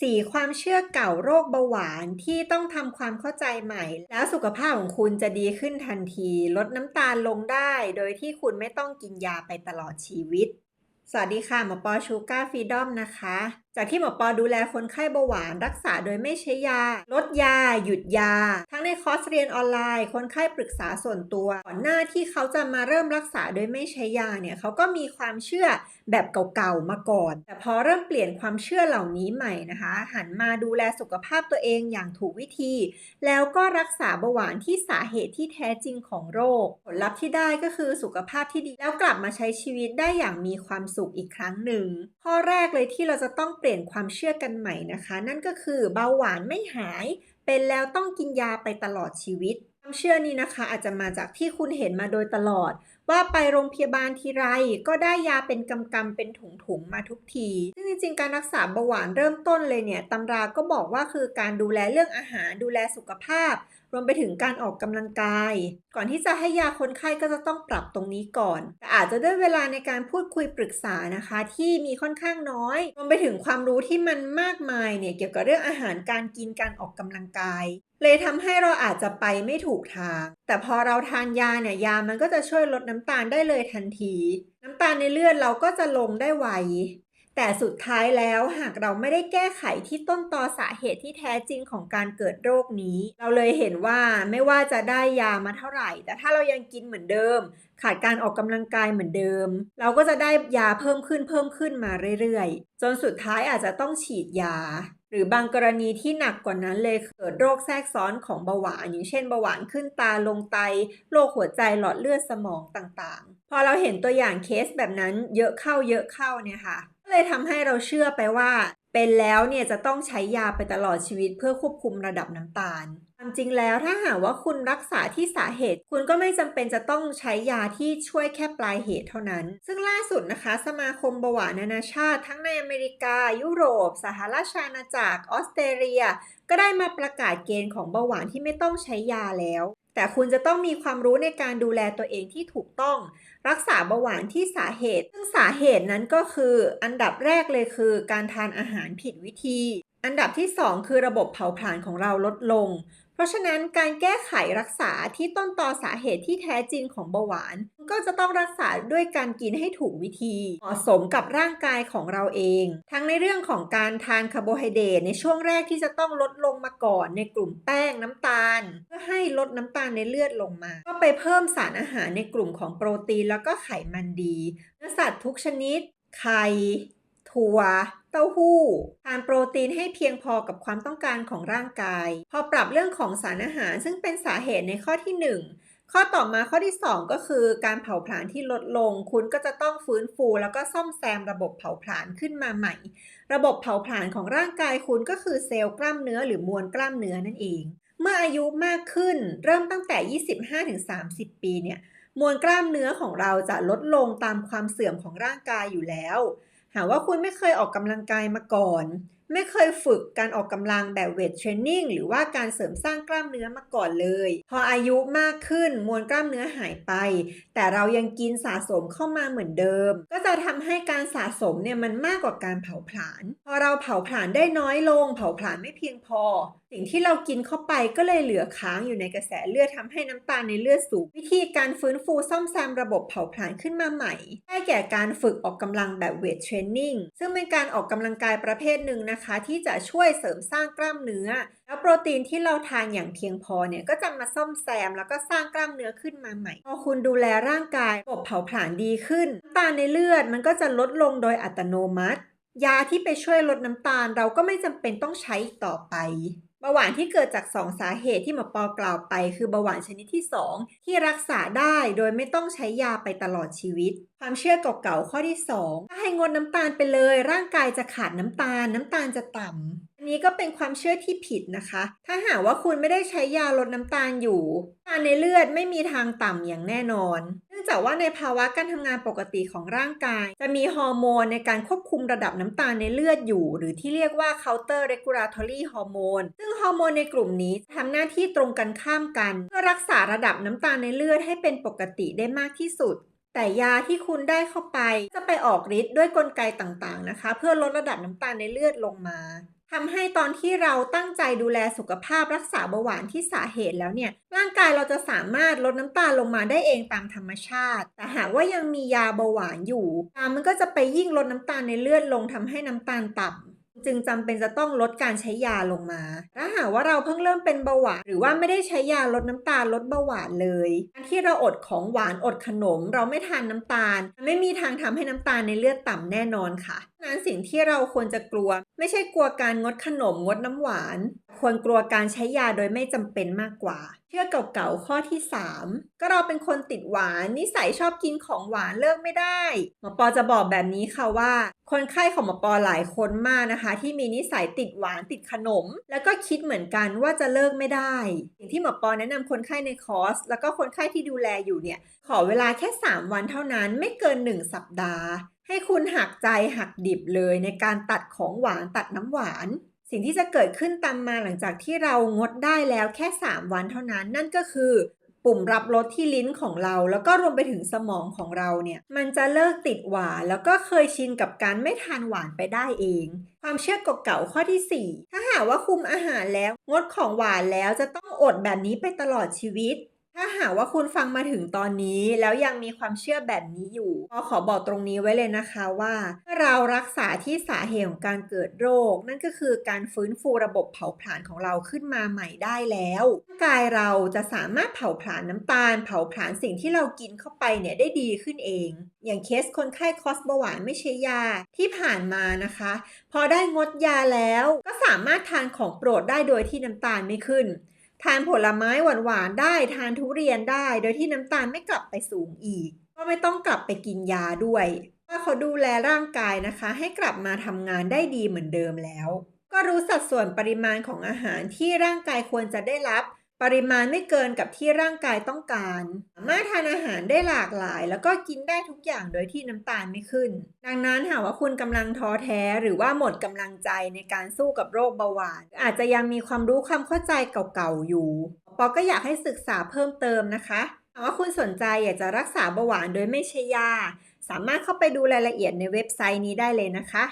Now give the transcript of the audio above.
4. ความเชื่อเก่าโรคเบาหวานที่ต้องทำความเข้าใจใหม่ แล้วสุขภาพของคุณจะดีขึ้นทันที ลดน้ำตาลลงได้ โดยที่คุณไม่ต้องกินยาไปตลอดชีวิต สวัสดีค่ะหมอปอชูการ์ฟรีดอมนะคะ จากที่หมอปอดูแลคนไข้เบาหวานรักษาโดยไม่ใช้ยา ลดยา หยุดยา ทั้งในคอร์สเรียนออนไลน์ คนไข้ปรึกษาส่วนตัวก่อนหน้าที่เขาจะมาเริ่มรักษาโดยไม่ใช้ยาเนี่ยเขาก็มีความเชื่อแบบเก่าๆมาก่อน แต่พอเริ่มเปลี่ยนความเชื่อเหล่านี้ใหม่นะคะ หันมาดูแลสุขภาพตัวเองอย่างถูกวิธี แล้วก็รักษาเบาหวานที่สาเหตุที่แท้จริงของโรค ผลลัพธ์ที่ได้ก็คือสุขภาพที่ดีแล้วกลับมาใช้ชีวิตได้อย่างมีความสุขอีกครั้งหนึ่งข้อแรกเลยที่เราจะต้องเปลี่ยนความเชื่อกันใหม่นะคะ นั่นก็คือเบาหวานไม่หาย เป็นแล้วต้องกินยาไปตลอดชีวิต ความเชื่อนี้นะคะ อาจจะมาจากที่คุณเห็นมาโดยตลอด ว่าไปโรงพยาบาลทีไรก็ได้ยาเป็นกำกำๆเป็นถุงๆมาทุกที ซึ่งจริงๆ การรักษาเบาหวานเริ่มต้นเลยเนี่ยตำราก็บอกว่าคือการดูแลเรื่องอาหาร ดูแลสุขภาพ รวมไปถึงการออกกำลังกาย ก่อนที่จะให้ยาคนไข้ก็จะต้องปรับตรงนี้ก่อนแต่อาจจะด้วยเวลาในการพูดคุยปรึกษานะคะ ที่มีค่อนข้างน้อย รวมไปถึงความรู้ที่มันมากมายเนี่ยเกี่ยวกับเรื่องอาหารการกินการออกกำลังกายเลยทำให้เราอาจจะไปไม่ถูกทาง แต่พอเราทานยาเนี่ยยามันก็จะช่วยลดน้ำ้ำตาลได้เลยทันที น้ำตาลในเลือดเราก็จะลงได้ไว แต่สุดท้ายแล้วหากเราไม่ได้แก้ไขที่ต้นตอสาเหตุที่แท้จริงของการเกิดโรคนี้ เราเลยเห็นว่าไม่ว่าจะได้ยามาเท่าไหร่ แต่ถ้าเรายังกินเหมือนเดิม ขาดการออกกำลังกายเหมือนเดิม เราก็จะได้ยาเพิ่มขึ้นเพิ่มขึ้นมาเรื่อยๆ จนสุดท้ายอาจจะต้องฉีดยา หรือบางกรณีที่หนักกว่านั้นเลยเกิดโรคแทรกซ้อนของเบาหวานอย่างเช่นเบาหวานขึ้นตาลงไตโรคหัวใจหลอดเลือดสมองต่างๆ พอเราเห็นตัวอย่างเคสแบบนั้นเยอะเข้าเยอะเข้าเนี่ยค่ะ เลยทำให้เราเชื่อไปว่า เป็นแล้วเนี่ยจะต้องใช้ยาไปตลอดชีวิตเพื่อควบคุมระดับน้ำตาลความจริงแล้วถ้าหากว่าคุณรักษาที่สาเหตุ คุณก็ไม่จำเป็นจะต้องใช้ยาที่ช่วยแค่ปลายเหตุเท่านั้น ซึ่งล่าสุดนะคะ สมาคมเบาหวานนานาชาติทั้งในอเมริกา ยุโรป สหราชอาณาจักรออสเตรเลีย ก็ได้มาประกาศเกณฑ์ของเบาหวานที่ไม่ต้องใช้ยาแล้ว แต่คุณจะต้องมีความรู้ในการดูแลตัวเองที่ถูกต้อง รักษาเบาหวานที่สาเหตุ ซึ่งสาเหตุนั้นก็คือ อันดับแรกเลยคือ การทานอาหารผิดวิธี อันดับที่ 2 คือระบบเผาผลาญของเราลดลง เพราะฉะนั้นการแก้ไขรักษาที่ต้นตอสาเหตุที่แท้จริงของเบาหวาน ก็จะต้องรักษาด้วยการกินให้ถูกวิธี เหมาะสมกับร่างกายของเราเอง ทั้งในเรื่องของการทานคาร์โบไฮเดรตในช่วงแรกที่จะต้องลดลงมาก่อนในกลุ่มแป้งน้ำตาล เพื่อให้ลดน้ำตาลในเลือดลงมา ก็ไปเพิ่มสารอาหารในกลุ่มของโปรตีนแล้วก็ไขมันดีเนื้อสัตว์ทุกชนิด ไข่ ถั่ว เต้าหู้ ทานโปรตีนให้เพียงพอกับความต้องการของร่างกาย พอปรับเรื่องของสารอาหารซึ่งเป็นสาเหตุในข้อที่ 1ข้อต่อมาข้อที่ 2 ก็คือการเผาผลาญที่ลดลง คุณก็จะต้องฟื้นฟูแล้วก็ซ่อมแซมระบบเผาผลาญขึ้นมาใหม่ ระบบเผาผลาญของร่างกายคุณก็คือเซลล์กล้ามเนื้อหรือมวลกล้ามเนื้อนั่นเอง เมื่ออายุมากขึ้นเริ่มตั้งแต่ 25-30 ปีเนี่ยมวลกล้ามเนื้อของเราจะลดลงตามความเสื่อมของร่างกายอยู่แล้ว หากว่าคุณไม่เคยออกกำลังกายมาก่อน ไม่เคยฝึกการออกกำลังแบบเวทเทรนนิ่งหรือว่าการเสริมสร้างกล้ามเนื้อมาก่อนเลย พออายุมากขึ้นมวลกล้ามเนื้อหายไป แต่เรายังกินสะสมเข้ามาเหมือนเดิม ก็จะทำให้การสะสมเนี่ยมันมากกว่าการเผาผลาญพอเราเผาผลาญได้น้อยลง เผาผลาญไม่เพียงพอ สิ่งที่เรากินเข้าไปก็เลยเหลือค้างอยู่ในกระแสเลือดทำให้น้ำตาลในเลือดสูง วิธีการฟื้นฟูซ่อมแซมระบบเผาผลาญขึ้นมาใหม่ได้แก่การฝึกออกกำลังแบบเวทเทรนนิ่งซึ่งเป็นการออกกำลังกายประเภทหนึ่งนะคะ ที่จะช่วยเสริมสร้างกล้ามเนื้อ แล้วโปรตีนที่เราทานอย่างเพียงพอเนี่ยก็จะมาซ่อมแซม แล้วก็สร้างกล้ามเนื้อขึ้นมาใหม่ พอคุณดูแลร่างกายระบบเผาผลาญดีขึ้นน้ำตาลในเลือดมันก็จะลดลงโดยอัตโนมัติ ยาที่ไปช่วยลดน้ำตาลเราก็ไม่จำเป็นต้องใช้ต่อไป เบาหวานที่เกิดจาก 2 สาเหตุที่หมอปอกล่าวไป คือเบาหวานชนิดที่ 2 ที่รักษาได้โดยไม่ต้องใช้ยาไปตลอดชีวิต ความเชื่อเก่าๆข้อที่ 2 ถ้าให้งดน้ำตาลไปเลย ร่างกายจะขาดน้ำตาล น้ำตาลจะต่ำอันนี้ก็เป็นความเชื่อที่ผิดนะคะ ถ้าหากว่าคุณไม่ได้ใช้ยาลดน้ำตาลอยู่น้ำตาลในเลือดไม่มีทางต่ำอย่างแน่นอน จากว่าในภาวะการทำงานปกติของร่างกาย จะมีฮอร์โมนในการควบคุมระดับน้ำตาลในเลือดอยู่ หรือที่เรียกว่า counter regulatory hormone ซึ่งฮอร์โมนในกลุ่มนี้ทำหน้าที่ตรงกันข้ามกัน เพื่อรักษาระดับน้ำตาลในเลือดให้เป็นปกติได้มากที่สุดแต่ยาที่คุณได้เข้าไป จะไปออกฤทธิ์ด้วยกลไกต่างๆนะคะ เพื่อลดระดับน้ำตาลในเลือดลงมา ทำให้ตอนที่เราตั้งใจดูแลสุขภาพรักษาเบาหวานที่สาเหตุแล้วเนี่ย ร่างกายเราจะสามารถลดน้ำตาลลงมาได้เองตามธรรมชาติ แต่หากว่ายังมียาเบาหวานอยู่ยามันก็จะไปยิ่งลดน้ำตาลในเลือดลงทำให้น้ำตาลต่ำจึงจำเป็นจะต้องลดการใช้ยาลงมา ถ้าหากว่าเราเพิ่งเริ่มเป็นเบาหวาน หรือว่าไม่ได้ใช้ยาลดน้ำตาลลดเบาหวานเลยการที่เราอดของหวานอดขนม เราไม่ทานน้ำตาล มันไม่มีทางทำให้น้ำตาลในเลือดต่ำแน่นอนค่ะฉะนั้นสิ่งที่เราควรจะกลัว ไม่ใช่กลัวการงดขนมงดน้ำหวาน ควรกลัวการใช้ยาโดยไม่จำเป็นมากกว่า เชื่อเก่าๆข้อที่ 3 ก็เราเป็นคนติดหวาน นิสัยชอบกินของหวานเลิกไม่ได้ หมอปอจะบอกแบบนี้ค่ะว่า คนไข้ของหมอปอหลายคนมากนะคะ ที่มีนิสัยติดหวานติดขนม แล้วก็คิดเหมือนกันว่าจะเลิกไม่ได้สิ่งที่หมอปอแนะนำคนไข้ในคอร์สแล้วก็คนไข้ที่ดูแลอยู่เนี่ยขอเวลาแค่ 3 วันเท่านั้นไม่เกิน 1 สัปดาห์ ให้คุณหักใจหักดิบเลยในการตัดของหวานตัดน้ำหวาน สิ่งที่จะเกิดขึ้นตามมาหลังจากที่เรางดได้แล้วแค่ 3 วันเท่านั้น นั่นก็คือปุ่มรับรสที่ลิ้นของเรา แล้วก็รวมไปถึงสมองของเราเนี่ยมันจะเลิกติดหวาน แล้วก็เคยชินกับการไม่ทานหวานไปได้เอง ความเชื่อเก่าๆข้อที่ 4 ถ้าหากว่าคุมอาหารแล้วงดของหวานแล้วจะต้องอดแบบนี้ไปตลอดชีวิต ถ้าหากว่าคุณฟังมาถึงตอนนี้แล้วยังมีความเชื่อแบบนี้อยู่ก็ขอบอกตรงนี้ไว้เลยนะคะว่าถ้าเรารักษาที่สาเหตุของการเกิดโรค นั่นก็คือการฟื้นฟูระบบเผาผลาญของเราขึ้นมาใหม่ได้แล้วร่างกายเราจะสามารถเผาผลาญน้ำตาล เผาผลาญสิ่งที่เรากินเข้าไปเนี่ยได้ดีขึ้นเอง อย่างเคสคนไข้คอสเบาหวานไม่ใช่ยาที่ผ่านมานะคะ พอได้งดยาแล้วก็สามารถทานของโปรดได้โดยที่น้ำตาลไม่ขึ้น ทานผลไม้หวานๆได้ทานทุเรียนได้ โดยที่น้ำตาลไม่กลับไปสูงอีก ก็ไม่ต้องกลับไปกินยาด้วยว่าเขาดูแลร่างกายนะคะ ให้กลับมาทำงานได้ดีเหมือนเดิมแล้ว ก็รู้สัดส่วนปริมาณของอาหารที่ร่างกายควรจะได้รับ ปริมาณไม่เกินกับที่ร่างกายต้องการ สามารถทานอาหารได้หลากหลาย แล้วก็กินได้ทุกอย่างโดยที่น้ำตาลไม่ขึ้น ดังนั้นหากว่าคุณกำลังท้อแท้หรือว่าหมดกำลังใจในการสู้กับโรคเบาหวาน อาจจะยังมีความรู้ความเข้าใจเก่าๆอยู่ปอก็อยากให้ศึกษาเพิ่มเติมนะคะหากว่าคุณสนใจอยากจะรักษาเบาหวานโดยไม่ใช้ยา สามารถเข้าไปดูรายละเอียดในเว็บไซต์นี้ได้เลยนะคะ